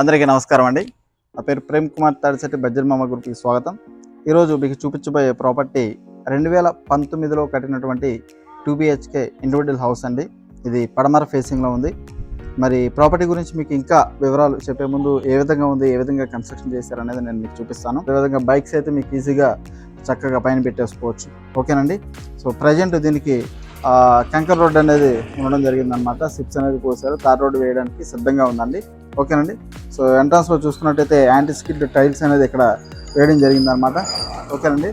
అందరికీ నమస్కారం అండి. నా పేరు ప్రేమ్ కుమార్ తాడిశెట్టి బజ్జర్మామ గ్రూప్కి స్వాగతం. ఈరోజు మీకు చూపించబోయే ప్రాపర్టీ రెండు వేల పంతొమ్మిదిలో కట్టినటువంటి టూ బిహెచ్కే ఇండివిజువల్ హౌస్ అండి. ఇది పడమర ఫేసింగ్లో ఉంది. మరి ప్రాపర్టీ గురించి మీకు ఇంకా వివరాలు చెప్పే ముందు ఏ విధంగా ఉంది ఏ విధంగా కన్స్ట్రక్షన్ చేశారు అనేది నేను మీకు చూపిస్తాను. అదేవిధంగా బైక్స్ అయితే మీకు ఈజీగా చక్కగా పైన పెట్టేసుకోవచ్చు. ఓకేనండి? సో ప్రజెంట్ దీనికి కంకర్ రోడ్ అనేది ఉండడం జరిగిందనమాట సిప్స్ అనేది పోసారు. తార్ రోడ్ వేయడానికి సిద్ధంగా ఉందండి. ఓకేనండి? సో ఎంట్రాన్స్లో చూసుకున్నట్టయితే యాంటీ స్కిడ్ టైల్స్ అనేది ఇక్కడ వేయడం జరిగింది అనమాట ఓకేనండి?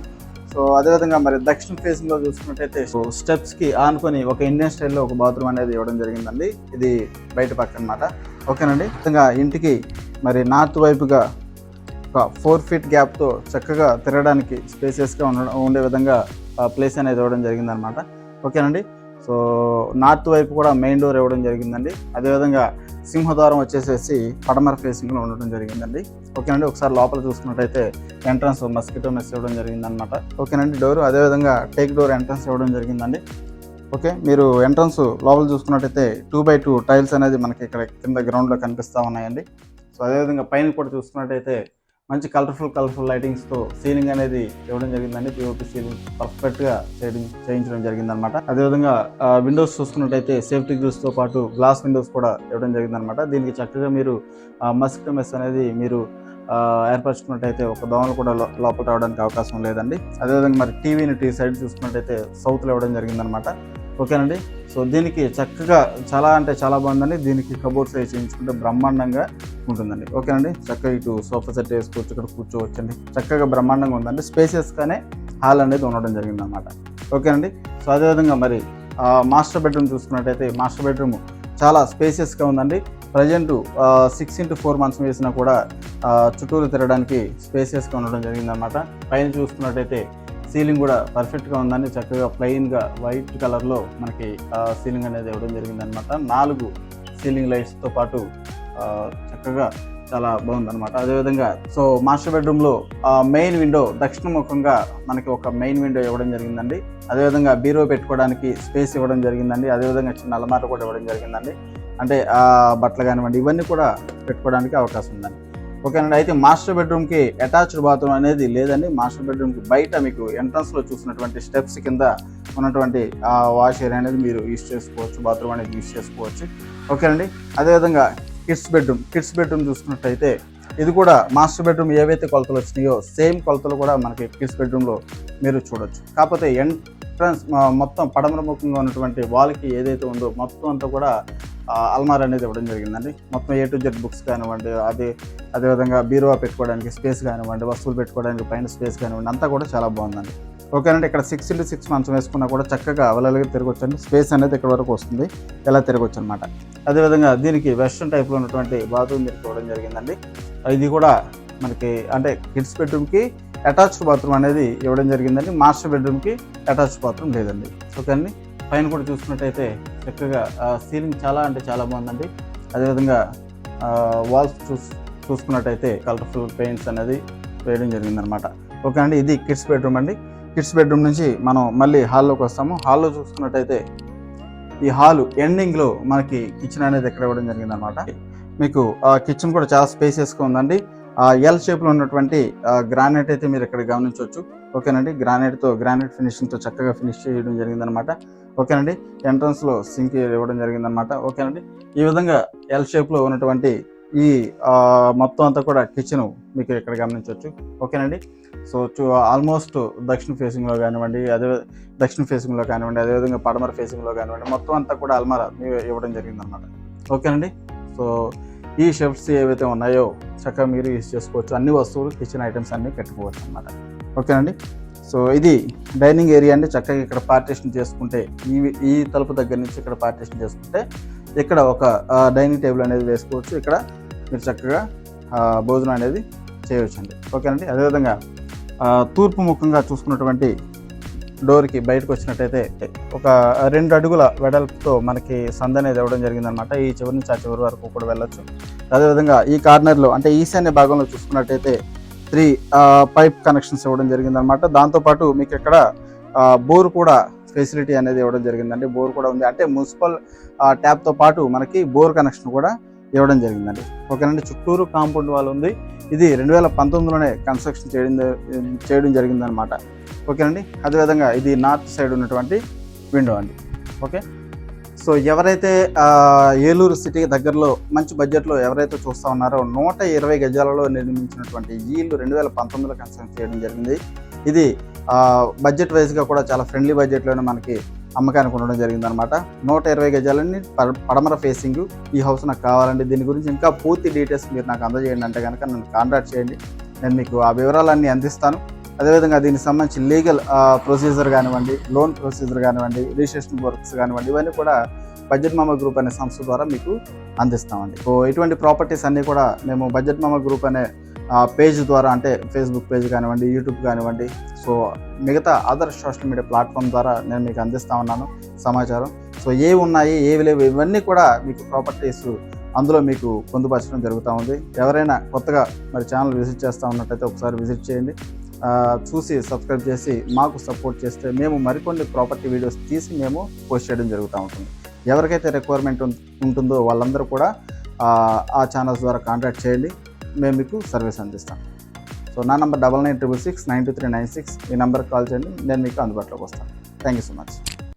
సో అదేవిధంగా మరి దక్షిణ ఫేసింగ్ చూసుకున్నట్టయితే సో స్టెప్స్కి ఆనుకొని ఒక ఇండియన్ స్టైల్లో ఒక బాత్రూమ్ అనేది ఇవ్వడం జరిగిందండి. ఇది బయట పక్క అనమాట ఓకేనండి? విధంగా ఇంటికి మరి నార్త్ వైపుగా ఒక ఫోర్ ఫీట్ గ్యాప్తో చక్కగా తిరగడానికి స్పేసెస్గా ఉండడం ఉండే విధంగా ప్లేస్ అనేది ఇవ్వడం జరిగిందనమాట ఓకేనండి? సో నార్త్ వైపు కూడా మెయిన్ డోర్ ఇవ్వడం జరిగిందండి. అదేవిధంగా సింహద్వారం వచ్చేసేసి పడమర ఫేసింగ్లో ఉండడం జరిగిందండి. ఓకేనండి ఒకసారి లోపల చూసుకున్నట్టయితే ఎంట్రన్స్ మస్కిటో మెస్ ఇవ్వడం జరిగిందనమాట ఓకేనండి డోర్ అదేవిధంగా టేక్ డోర్ ఎంట్రన్స్ ఇవ్వడం జరిగిందండి. ఓకే మీరు ఎంట్రన్స్ లోపల చూసుకున్నట్టయితే టూ బై టూ టైల్స్ అనేది మనకి ఇక్కడ కింద గ్రౌండ్లో కనిపిస్తూ ఉన్నాయండి. సో అదేవిధంగా పైన కూడా చూసుకున్నట్టయితే మంచి కలర్ఫుల్ కలర్ఫుల్ లైటింగ్స్తో సీలింగ్ అనేది ఇవ్వడం జరిగిందండి. పిఓపి సీలింగ్ పర్ఫెక్ట్గా చేయడం చేయించడం జరిగిందనమాట అదేవిధంగా విండోస్ చూసుకున్నట్టయితే సేఫ్టీ తో పాటు గ్లాస్ విండోస్ కూడా ఇవ్వడం జరిగిందనమాట దీనికి చక్కగా మీరు మస్క్ మెస్ అనేది మీరు ఏర్పరచుకున్నట్టయితే ఒక దోమలు కూడా లోపల రావడానికి అవకాశం లేదండి. అదేవిధంగా మరి టీవీని టీ సైడ్ చూసుకున్నట్టయితే సౌత్లో ఇవ్వడం జరిగిందనమాట ఓకేనండి? సో దీనికి చక్కగా చాలా అంటే చాలా బాగుందండి. దీనికి కబోర్డ్స్ వేసి చేయించుకుంటే బ్రహ్మాండంగా ఉంటుందండి. ఓకేనండి? చక్కగా ఇటు సోఫా సెట్ వేసుకోవచ్చు ఇక్కడ కూర్చోవచ్చండి. చక్కగా బ్రహ్మాండంగా ఉందండి. స్పేసియస్గానే హాల్ అనేది ఉండడం జరిగిందనమాట ఓకేనండి? సో అదేవిధంగా మరి మాస్టర్ బెడ్రూమ్ చూసుకున్నట్టయితే మాస్టర్ బెడ్రూమ్ చాలా స్పేసియస్గా ఉందండి. Present six into four months వేసినా కూడా చుట్టూరు తిరగడానికి స్పేసియస్గా ఉండడం జరిగిందనమాట పైన చూసుకున్నట్టయితే సీలింగ్ కూడా పర్ఫెక్ట్గా ఉందండి చక్కగా ప్లెయిన్గా వైట్ కలర్లో మనకి సీలింగ్ అనేది ఇవ్వడం జరిగిందనమాట నాలుగు సీలింగ్ లైట్స్తో పాటు చక్కగా చాలా బాగుందన్నమాట. అదేవిధంగా సో మాస్టర్ బెడ్రూమ్లో మెయిన్ విండో దక్షిణ ముఖంగా మనకి ఒక మెయిన్ విండో ఇవ్వడం జరిగిందండి. అదేవిధంగా బీరో పెట్టుకోవడానికి స్పేస్ ఇవ్వడం జరిగిందండి. అదేవిధంగా చిన్న అలమార కూడా ఇవ్వడం జరిగిందండి. అంటే బట్టలు కానివ్వండి ఇవన్నీ కూడా పెట్టుకోవడానికి అవకాశం ఉందండి. ఓకేనండి అయితే మాస్టర్ బెడ్రూమ్కి అటాచ్డ్ బాత్రూమ్ అనేది లేదండి. మాస్టర్ బెడ్రూమ్కి బయట మీకు ఎంట్రన్స్లో చూసినటువంటి స్టెప్స్ కింద ఉన్నటువంటి ఆ వాష్ ఏరియా అనేది మీరు యూస్ చేసుకోవచ్చు బాత్రూమ్ అనేది యూస్ చేసుకోవచ్చు. ఓకేనండి అదేవిధంగా కిడ్స్ బెడ్రూమ్. కిడ్స్ బెడ్రూమ్ చూసుకున్నట్టయితే ఇది కూడా మాస్టర్ బెడ్రూమ్ ఏవైతే కొలతలు వచ్చినాయో సేమ్ కొలతలు కూడా మనకి కిడ్స్ బెడ్రూమ్లో మీరు చూడొచ్చు. కాకపోతే ఎంట్రన్స్ మొత్తం పడమరముఖంగా ఉన్నటువంటి వాల్కి ఏదైతే ఉందో మొత్తం అంతా కూడా అల్మార్ అనేది ఇవ్వడం జరిగిందండి. మొత్తం ఏ టు జెడ్ బుక్స్ కానివ్వండి అదే అదేవిధంగా బీరువా పెట్టుకోవడానికి స్పేస్ కానివ్వండి వస్తువులు పెట్టుకోవడానికి పైన స్పేస్ కానివ్వండి అంతా కూడా చాలా బాగుందండి. ఓకేనండి ఇక్కడ సిక్స్ ఇంటూ సిక్స్ మంచం వేసుకున్నా కూడా చక్కగా అవైలబుల్గా తిరగొచ్చండి. స్పేస్ అనేది ఇక్కడ వరకు వస్తుంది. ఎలా తిరగొచ్చు అనమాట అదేవిధంగా దీనికి వెస్ట్రన్ టైప్లో ఉన్నటువంటి బాత్రూమ్ దీనికి ఇవ్వడం జరిగిందండి. ఇది కూడా మనకి అంటే కిడ్స్ బెడ్రూమ్కి అటాచ్డ్ బాత్రూమ్ అనేది ఇవ్వడం జరిగిందండి. మాస్టర్ బెడ్రూమ్కి అటాచ్డ్ బాత్రూమ్ లేదండి. ఓకే అండి పైన కూడా చూసుకున్నట్టయితే చక్కగా సీలింగ్ చాలా అంటే చాలా బాగుందండి. అదేవిధంగా వాల్స్ చూస్ చూసుకున్నట్టయితే కలర్ఫుల్ పెయింట్స్ అనేది వేయడం జరిగిందనమాట ఓకే అండి ఇది కిడ్స్ బెడ్రూమ్ అండి. కిడ్స్ బెడ్రూమ్ నుంచి మనం మళ్ళీ హాల్లోకి వస్తాము. హాల్లో చూసుకున్నట్టయితే ఈ హాల్ ఎండింగ్లో మనకి కిచెన్ అనేది ఎక్కడ ఇవ్వడం జరిగిందనమాట మీకు కిచెన్ కూడా చాలా స్పేసియస్గా ఉందండి. ఎల్ షేప్లో ఉన్నటువంటి గ్రానైట్ అయితే మీరు ఇక్కడ గమనించవచ్చు. ఓకేనండి గ్రానైట్తో గ్రానైట్ ఫినిషింగ్తో చక్కగా ఫినిష్ చేయడం జరిగిందనమాట ఓకేనండి? ఎంట్రన్స్లో సింక్ ఇవ్వడం జరిగిందనమాట ఓకేనండి? ఈ విధంగా ఎల్ షేప్లో ఉన్నటువంటి ఈ మొత్తం అంతా కూడా కిచెన్ మీకు ఇక్కడ గమనించవచ్చు. ఓకేనండి? సో ఆల్మోస్ట్ దక్షిణ ఫేసింగ్లో కానివ్వండి అదే దక్షిణ ఫేసింగ్లో కానివ్వండి అదేవిధంగా పడమర ఫేసింగ్లో కానివ్వండి మొత్తం అంతా కూడా అల్మారా మీ- ఇవ్వడం జరిగిందనమాట ఓకేనండి? సో ఈ షెఫ్ట్స్ ఏవైతే ఉన్నాయో చక్కగా మీరు యూస్ చేసుకోవచ్చు. అన్ని వస్తువులు కిచెన్ ఐటమ్స్ అన్నీ పెట్టుకోవచ్చు అనమాట ఓకేనండి? సో ఇది డైనింగ్ ఏరియా అండి చక్కగా ఇక్కడ పార్టీషన్ చేసుకుంటే ఈ ఈ తలుపు దగ్గర నుంచి ఇక్కడ పార్టీషన్ చేసుకుంటే ఇక్కడ ఒక డైనింగ్ టేబుల్ అనేది వేసుకోవచ్చు. ఇక్కడ మీరు చక్కగా భోజనం అనేది చేయవచ్చు అండి ఓకేనండి? అదేవిధంగా తూర్పు ముఖంగా చూసుకున్నటువంటి డోర్కి బయటకు వచ్చినట్టయితే ఒక రెండు అడుగుల వెడల్పుతో మనకి సంద అనేది ఇవ్వడం జరిగిందనమాట ఈ చివరి నుంచి ఆ చివరి వరకు కూడా వెళ్ళొచ్చు. అదేవిధంగా ఈ కార్నర్లో అంటే ఈశాన్య భాగంలో చూసుకున్నట్టయితే త్రీ పైప్ కనెక్షన్స్ ఇవ్వడం జరిగిందనమాట దాంతోపాటు మీకు ఇక్కడ బోర్ కూడా ఫెసిలిటీ అనేది ఇవ్వడం జరిగిందండి. బోర్ కూడా ఉంది. అంటే మున్సిపల్ ట్యాప్తో పాటు మనకి బోర్ కనెక్షన్ కూడా ఇవ్వడం జరిగిందండి. ఓకేనండి. చుట్టూరు కాంపౌండ్ వాల్ ఉంది. ఇది రెండు వేల పంతొమ్మిదిలోనే కన్స్ట్రక్షన్ చేయడం చేయడం జరిగిందనమాట ఓకేనండి. అదేవిధంగా ఇది నార్త్ సైడ్ ఉన్నటువంటి విండో అండి. ఓకే? సో ఎవరైతే ఏలూరు సిటీ దగ్గరలో మంచి బడ్జెట్లో ఎవరైతే చూస్తూ ఉన్నారో నూట ఇరవై గజాలలో నిర్మించినటువంటి ఈ ఇల్లు రెండు వేల పంతొమ్మిదిలో కన్స్ట్రక్షన్ చేయడం జరిగింది. ఇది బడ్జెట్ వైజ్గా కూడా చాలా ఫ్రెండ్లీ బడ్జెట్లోనే మనకి అమ్మకానికి ఉండడం జరిగింది అనమాట నూట ఇరవై గజాలని పడ- పడమర ఫేసింగ్ ఈ హౌస్ నాకు కావాలండి. దీని గురించి ఇంకా పూర్తి డీటెయిల్స్ మీరు నాకు అందజేయండి అంటే కనుక నన్ను కాంటాక్ట్ చేయండి. నేను మీకు ఆ వివరాలన్నీ అందిస్తాను. అదేవిధంగా దీనికి సంబంధించి లీగల్ ప్రొసీజర్ కానివ్వండి లోన్ ప్రొసీజర్ కానివ్వండి రిజిస్ట్రేషన్ వర్క్స్ కానివ్వండి ఇవన్నీ కూడా బడ్జెట్ మామ గ్రూప్ అనే సంస్థ ద్వారా మీకు అందిస్తామండి. సో ఇటువంటి ప్రాపర్టీస్ అన్నీ కూడా మేము బడ్జెట్ మామ గ్రూప్ అనే పేజ్ ద్వారా అంటే ఫేస్బుక్ పేజ్ కానివ్వండి యూట్యూబ్ కానివ్వండి సో మిగతా అదర్ సోషల్ మీడియా ప్లాట్ఫామ్ ద్వారా నేను మీకు అందిస్తా ఉన్నాను సమాచారం. సో ఏవి ఉన్నాయి ఏవి లేవు ఇవన్నీ కూడా మీకు ప్రాపర్టీస్ అందులో మీకు పొందుపరచడం జరుగుతూ ఉంది. ఎవరైనా కొత్తగా మరి ఛానల్ విజిట్ చేస్తూ ఉన్నట్టయితే ఒకసారి విజిట్ చేయండి. చూసి సబ్స్క్రైబ్ చేసి మాకు సపోర్ట్ చేస్తే మేము మరికొన్ని ప్రాపర్టీ వీడియోస్ తీసి మేము పోస్ట్ చేయడం జరుగుతూ ఉంటుంది. ఎవరికైతే రిక్వైర్మెంట్ ఉంటుందో వాళ్ళందరూ కూడా ఆ, ఛానల్స్ ద్వారా కాంటాక్ట్ చేయండి. మేము మీకు సర్వీస్ అందిస్తాం. సో నా number double nine triple six nine two three nine six ఈ నెంబర్కి కాల్ చేయండి. నేను మీకు అందుబాటులోకి వస్తాను. Thank you so much